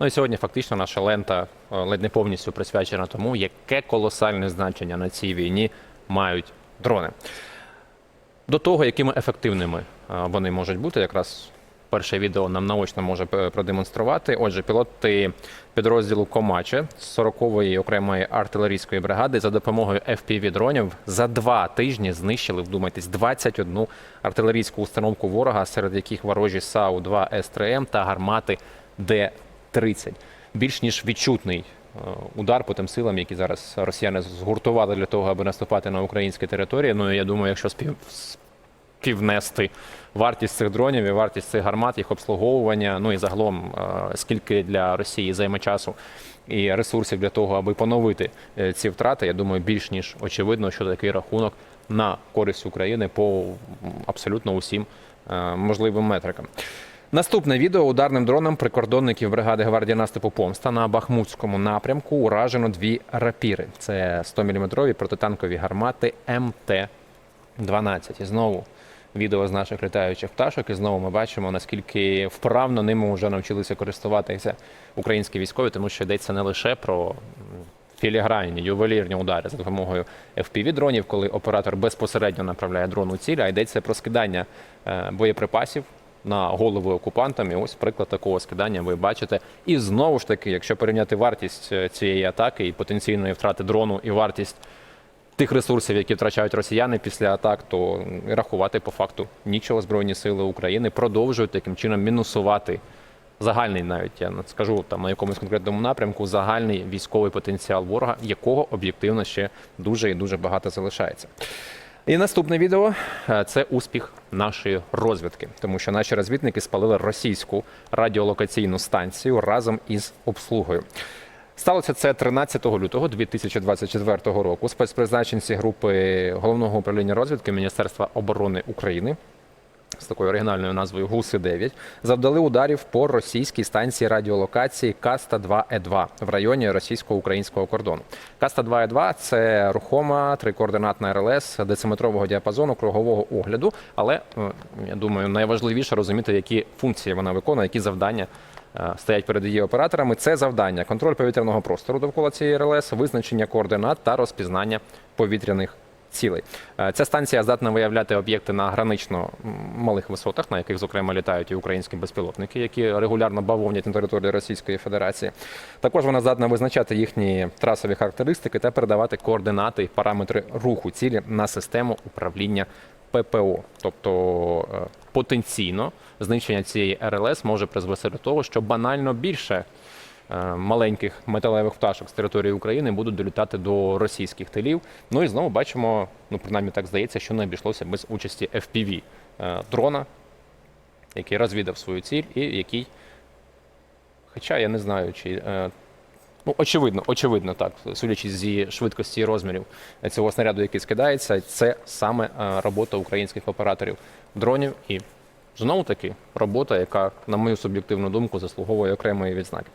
Ну і сьогодні фактично наша лента е, ледь не повністю присвячена тому, яке колосальне значення на цій війні мають дрони. До того, якими ефективними е, вони можуть бути, якраз перше відео нам наочно може е, продемонструвати. Отже, пілоти підрозділу Комаче 40-ї окремої артилерійської бригади за допомогою fpv дронів за два тижні знищили, вдумайтесь, 21 артилерійську установку ворога, серед яких ворожі САУ-2 С3М та гармати Д-30. Більш ніж відчутний е, удар по тим силам, які зараз росіяни згуртували для того, аби наступати на українські території. Ну я думаю, якщо спів співнести вартість цих дронів і вартість цих гармат, їх обслуговування, ну і загалом е, скільки для Росії займе часу і ресурсів для того, аби поновити е, ці втрати, я думаю, більш ніж очевидно, що такий рахунок на користь України по абсолютно усім можливим метрикам. Наступне відео ударним дроном прикордонників бригади гвардії наступу Помста на Бахмутському напрямку уражено дві рапіри. Це 100-мм протитанкові гармати МТ-12. І знову відео з наших літаючих пташок. І знову ми бачимо, наскільки вправно ними вже навчилися користуватися українські військові, тому що йдеться не лише про філігранні, ювелірні удари за допомогою FPV-дронів, коли оператор безпосередньо направляє дрон у ціль, а йдеться про скидання е, боєприпасів на голови окупантам. І ось приклад такого скидання ви бачите. І знову ж таки, якщо порівняти вартість е, цієї атаки і потенційної втрати дрону, і вартість тих ресурсів, які втрачають росіяни після атак, то рахувати по факту нічого збройні сили України продовжують таким чином мінусувати загальний, навіть я скажу там на якомусь конкретному напрямку, загальний військовий потенціал ворога, якого об'єктивно ще дуже і дуже багато залишається. І наступне відео е, це успіх нашої розвідки, тому що наші розвідники спалили російську радіолокаційну станцію разом із обслугою. Сталося це 13 лютого 2024 року. Спецпризначенці групи головного управління розвідки Міністерства оборони України з такою оригінальною назвою Гуси 9 завдали ударів по російській станції радіолокації Каста 2 е 2 в районі російсько-українського кордону. Каста 2 е 2 це рухома трикоординатна РЛС дециметрового діапазону кругового огляду. Але е, я думаю, найважливіше розуміти, які функції вона виконує, які завдання е, стоять перед її операторами. Це завдання контроль повітряного простору довкола цієї РЛС, визначення координат та розпізнання повітряних цілей. Е, Ця станція здатна виявляти об'єкти на гранично малих висотах, на яких, зокрема, літають і українські безпілотники, які регулярно бавовнять на території Російської Федерації. Також вона здатна визначати їхні трасові характеристики та передавати координати і параметри руху цілі на систему управління ППО. Тобто е, потенційно знищення цієї РЛС може призвести до того, що банально більше маленьких металевих пташок з території України будуть долітати до російських тилів. Ну і знову бачимо, ну принаймні так здається, що не обійшлося без участі FPV е, дрона, який розвідав свою ціль і який, хоча я не знаю, чи. е, Ну, очевидно, очевидно, так, судячи зі швидкості і розмірів цього снаряду, який скидається, це саме е, робота українських операторів дронів і знову таки робота, яка, на мою суб'єктивну думку, заслуговує окремої відзнаки.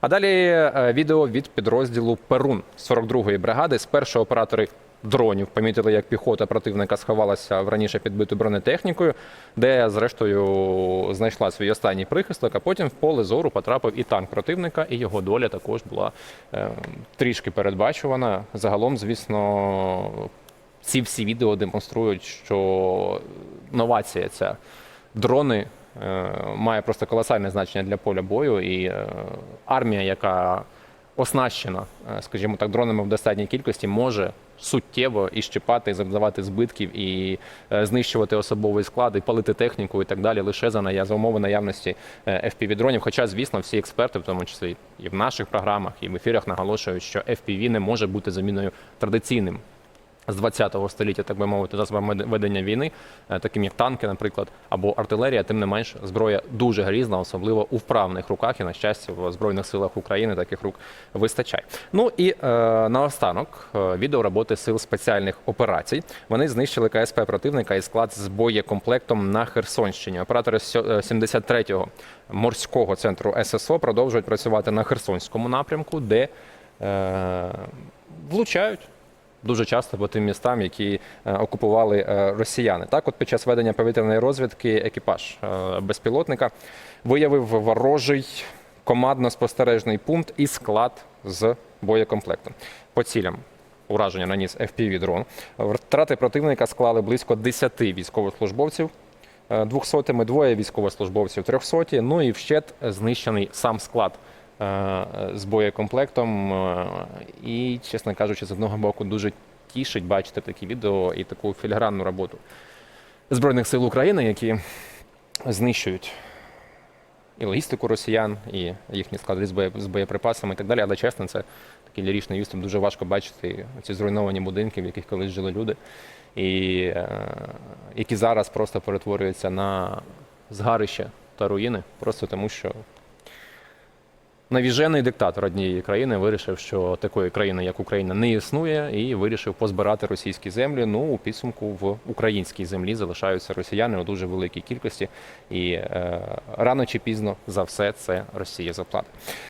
А далі е, відео від підрозділу Перун 42-ї бригади. Спершу оператори дронів помітили, як піхота противника сховалася в раніше підбиту бронетехнікою, де зрештою знайшла свій останній прихисток, а потім в поле зору потрапив і танк противника, і його доля також була е, трішки передбачувана. Загалом, звісно, ці всі відео демонструють, що новація ця дрони е, має просто колосальне значення для поля бою, і е, армія, яка оснащена, е, скажімо так, дронами в достатній кількості, може суттєво і щипати, і завдавати збитків, і знищувати особовий склад, і палити техніку і так далі, лише за за умови наявності FPV-дронів. Хоча, звісно, всі експерти, в тому числі і в наших програмах, і в ефірах наголошують, що FPV не може бути заміною традиційним з 20-го століття, так би мовити, засобами ведення війни, е, таким як танки, наприклад, або артилерія, тим не менш, зброя дуже грізна, особливо у вправних руках. І на щастя, в збройних силах України таких рук вистачає. Ну і е, наостанок е, відео роботи сил спеціальних операцій. Вони знищили КСП противника і склад з боєкомплектом на Херсонщині. Оператори е, 73-го морського центру ССО продовжують працювати на Херсонському напрямку, де е, влучають дуже часто по тим містам, які е, окупували е, росіяни. Так, от під час ведення повітряної розвідки екіпаж е, безпілотника виявив ворожий командно-спостережний пункт і склад з боєкомплектом. По цілям ураження наніс FPV-дрон. Втрати противника склали близько 10 військовослужбовців. е, Двохсотими двоє військовослужбовців трьохсоті. Ну і вщет знищений сам склад з боєкомплектом. Е, І, чесно кажучи, з одного боку дуже тішить бачити такі відео і таку філігранну роботу Збройних сил України, які знищують і логістику росіян, і їхні склади з, боєприпасами і так далі. Але чесно, це такий ліричний відступ. Дуже важко бачити ці зруйновані будинки, в яких колись жили люди, і е, які зараз просто перетворюються на згарище та руїни, просто тому що навіжений диктатор однієї країни вирішив, що такої країни, як Україна, не існує, і вирішив позбирати російські землі. Ну, у підсумку в українській землі залишаються росіяни у дуже великій кількості, і е, рано чи пізно за все це Росія заплатить.